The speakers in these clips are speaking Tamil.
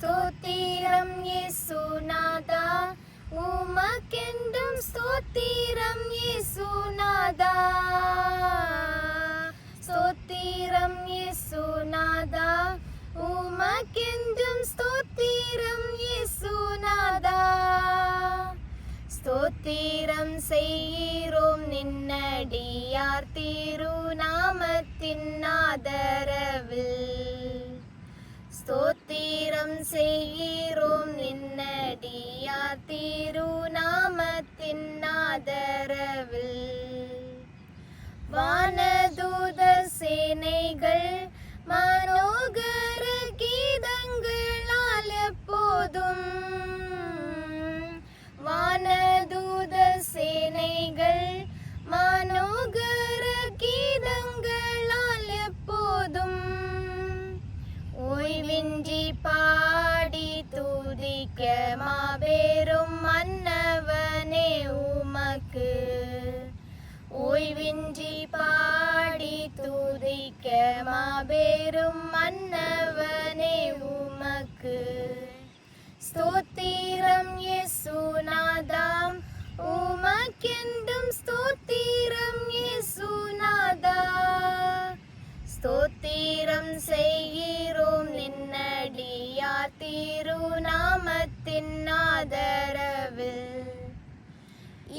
ஸ்தோத்திரம் இயேசுநாதா. உமக்கென்றும் ஸ்தோத்திரம் இயேசுநாதா. ஸ்தோத்திரம் இயேசுநாதா. உமக்கென்றும் ஸ்தோத்திரம் இயேசுநாதா. ஸ்தோத்திரம் செய்கிறோம் நின்னடியார் திருநாமத்தின் ஆதரவில். ஸ்தோத்திரம் செய்கிறோம். நின்னடியார் திருநாமத்தின் ஆதரவில். வானதூத சேனைகள் துதிக்க மாபெரும் மன்னவனே உமக்கு. ஸ்தோத்திரம் இயேசுநாதாம் உமக்கென்றும் ஸ்தோத்திரம் இயேசுநாதா ஸ்தோத்திரம் செய்கிறோம் நின்னடியா திருநாமத்தின் ஆதரவில்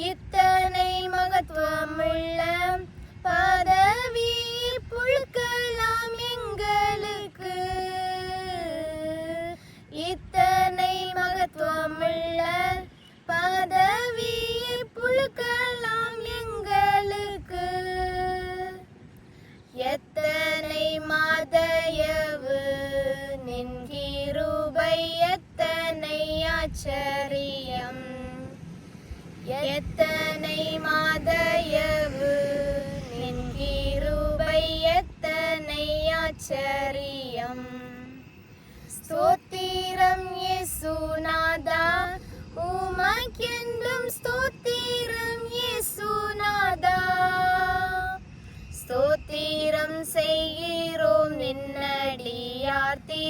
இத்தனை மகத்துவமுள்ள ஆச்சரியம். எத்தனை மாதயவு? நின்கிருபை எத்தனை ஆச்சரியம். ஸ்தோத்திரம் இயேசுநாதா உமக்கென்றும் ஸ்தோத்திரம் இயேசுநாதா ஸ்தோத்திரம் செய்கிறோம் நின்னடியார் தீ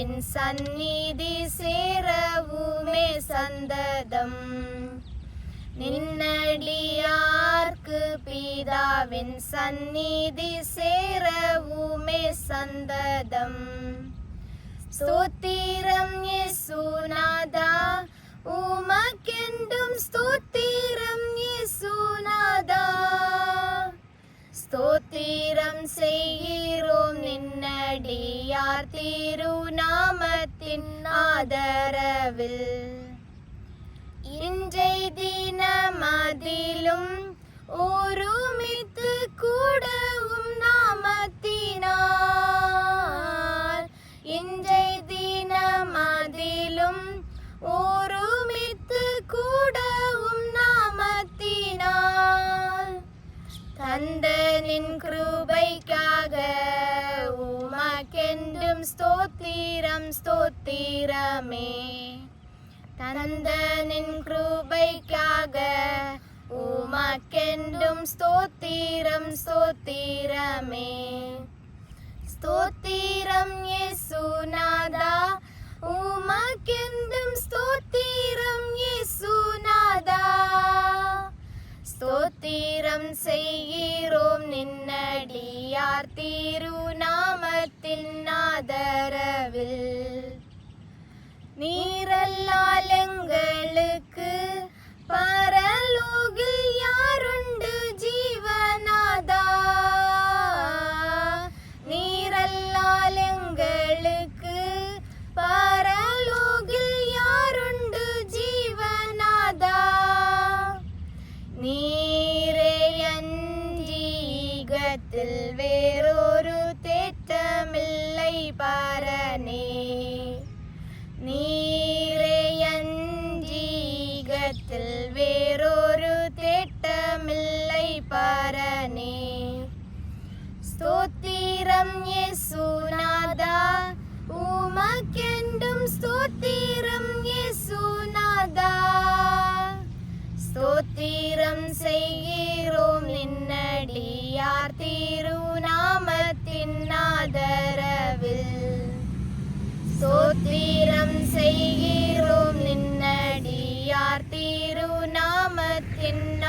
பிதாவின் சந்நிதி சேரவுமே சந்ததம். நின்னடியார்க்கு பீதாவின் சந்நிதி சேரவுமே சந்ததம். ஸ்தோத்திரம் இயேசுநாதா உமக்கெண்டும் ஸ்தோத்திரம் இயேசுநாதா ஸ்தோத்திரம் செய்ய திருநாமத்தின் ஆதரவில். இன்றை தினமதிலும் ஒருமித்து கூடவும் நாமத்தினார் இன்றை தினமதிலும் ஒருமித்து கூடவும் நாமத்தினார் தந்தனின் கிருபைக்காக ஸ்தோத்திரம் ஸ்தோத்திரமே. தந்த நின் கிருபைக்காக உமக்கென்றும் ஸ்தோத்திரம் ஸ்தோத்திரமே. ஸ்தோத்திரம் இயேசுநாதா உமக்கென்றும் ஸ்தோத்திரம் இயேசுநாதா ஸ்தோத்திரம் செய்கிறோம் நின்னடியார் திருநாமத்தின் นี่ தீரம் செய்கிறோம். நின்னடியார் திருநாமத்தின் ஆதரவில். சோத்திரம் செய்கிறோம். நின்னடியார் திருநாமத்தின்